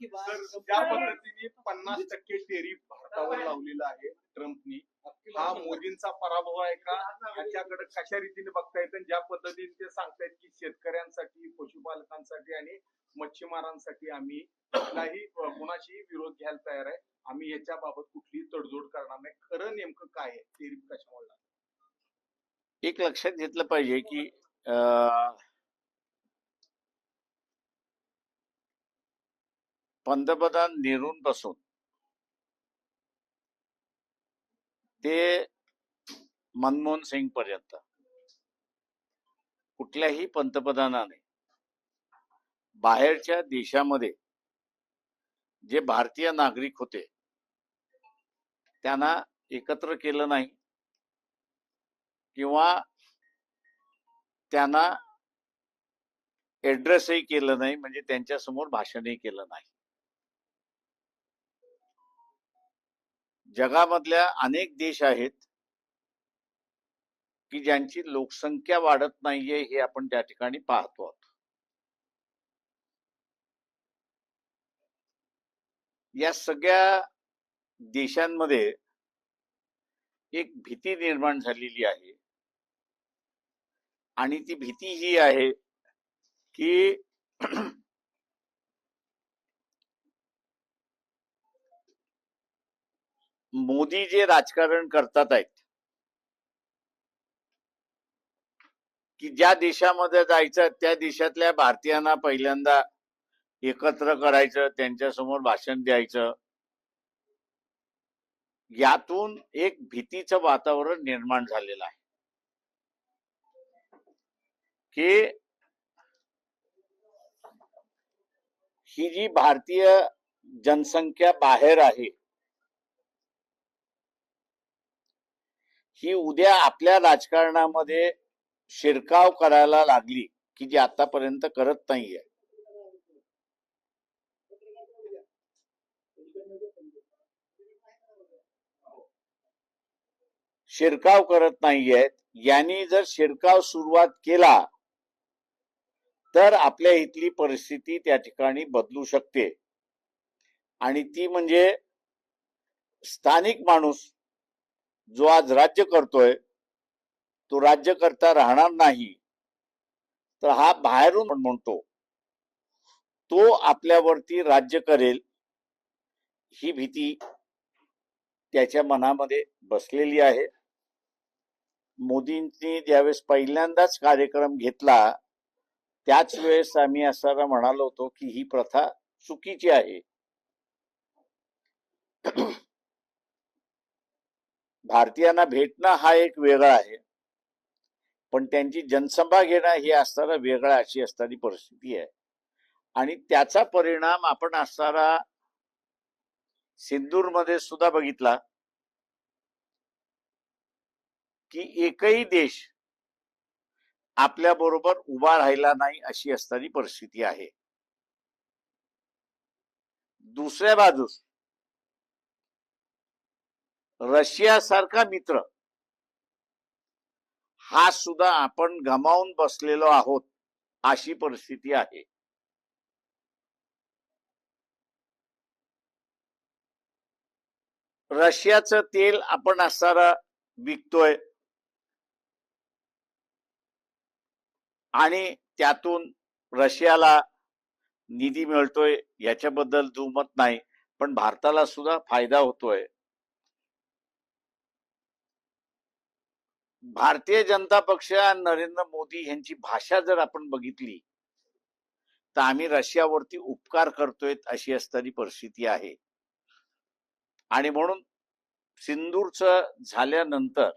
की बात तर ज्या पद्धतीने पन्नास टक्के टेरिफ भारतावर लावलेलं आहे ट्रम्पनी हा मोदींचा पराभव आहे का? त्याच्याकडे कशा रीतीने बघता येतं आणि ज्या पद्धतीने ते सांगतायत की शेतकऱ्यांसाठी पशुपालकांसाठी आणि मच्छीमारांसाठी आम्ही कुठलाही अ, कुणाशी विरोध घ्यायला तयार आहे. आम्ही याच्या बाबत कुठलीही तडजोड करणार नाही. खरं नेमकं काय आहे? टेरिफ कशामुळे लागलं? एक लक्षात घेतलं पाहिजे की पंतप्रधान नेहरूंपासून ते मनमोहन सिंग पर्यंत. कुठल्याही पंतप्रधानाने बाहेरच्या देशामध्ये जे भारतीय नागरिक होते त्यांना एकत्र केलं नाही किंवा त्यांना ऍड्रेसही केलं नाही म्हणजे त्यांच्यासमोर भाषणही केलं नाही. जगामधल्या अनेक देश आहेत की ज्यांची लोकसंख्या वाढत नाहीये हे आपण त्या ठिकाणी पाहतो आहोत. या सगळ्या देशांमध्ये एक भीती निर्माण झालेली आहे. आणि ती भीती ही आहे की मोदी जे राजकारण करतात आहेत की ज्या देशामध्ये जायचं त्या देशातल्या भारतीयांना पहिल्यांदा एकत्र करायचं त्यांच्यासमोर भाषण द्यायचं. यातून एक भीतीचं वातावरण निर्माण झालेलं आहे. की ही जी भारतीय जनसंख्या बाहेर आहे ही उद्या आपल्या राजकारणामध्ये शिरकाव करायला लागली की जी आतापर्यंत करत नाहीये. शिरकाव करत नाहीयेत यांनी जर शिरकाव सुरुवात केला तर आपल्या इथली परिस्थिती त्या ठिकाणी बदलू शकते. आणि ती म्हणजे स्थानिक माणूस जो आज राज्य करतोय तो राज्य करता राहणार नाही. तर हा बाहेरून म्हणतो तो आपल्यावरती राज्य करेल ही भीती त्याच्या मनामध्ये बसलेली आहे. मोदींनी ज्यावेळेस पहिल्यांदाच कार्यक्रम घेतला त्याच वेळेस आम्ही असायला म्हणालो होतो की ही प्रथा चुकीची आहे. भारतीयांना भेटणं हा एक वेगळा आहे. पण त्यांची जनसभा घेणं हे असताना वेगळा अशी असणारी परिस्थिती आहे. आणि त्याचा परिणाम आपण असणारा सिंदूरमध्ये सुद्धा बघितला. की एकही देश आपल्या बरोबर उभा राहिला नाही अशी असणारी परिस्थिती आहे. दुसऱ्या बाजूस रशिया सारखा मित्र. हा सुद्धा आपण गमावून बसलेलो आहोत अशी परिस्थिती आहे. रशियाचं तेल आपण असणारा विकतोय. आणि त्यातून रशियाला निधी मिळतोय याच्याबद्दल दुमत नाही पण भारताला सुद्धा फायदा होतोय. भारतीय जनता पक्ष नरेंद्र मोदी यांची भाषा जर आपण बघितली तर आम्ही रशियावरती उपकार करतोय अशी असणारी परिस्थिती आहे. आणि म्हणून सिंदूरच झाल्यानंतर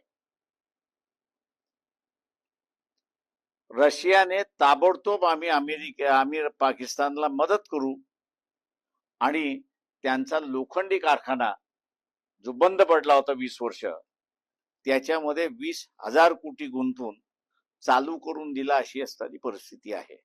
रशियाने ताबडतोब आम्ही अमेरिके आम्ही पाकिस्तानला मदत करू आणि त्यांचा लोखंडी कारखाना जो बंद पडला होता वीस वर्ष त्याच्यामध्ये वीस हजार कोटी गुंतवून चालू करून दिला अशी असताना परिस्थिती आहे.